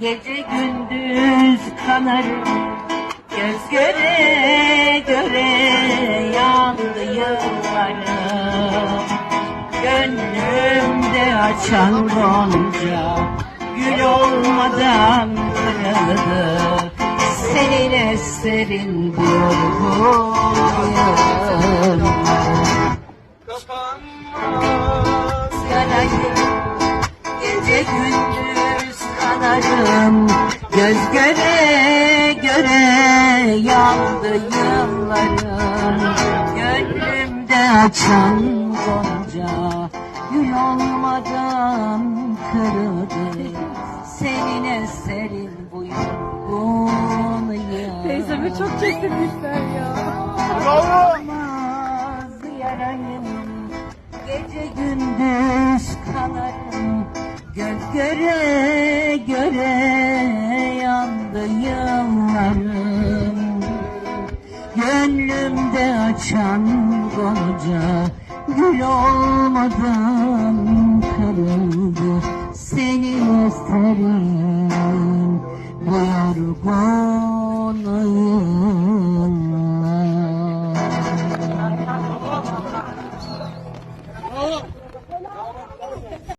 Gece gündüz kanarım Göz göre göre yandı yıllarım. Gönlümde açan gonca Gül olmadan kırıldı. Senin eserin bu yıllarım Kapanmaz. Yarayım Gece gündüz kanarım. Göz göre göre yandı yıllarım. Gönlümde açan gonca Gül olmadan kırıldı. Senin eserin bu yorgun yıl Teyzemi çok çektirmişler ya. Bravo yarayım göre yandı yıllarım Gönlümde açan gonca Gül olmadan kırıldı. Senin eserin bu yorgun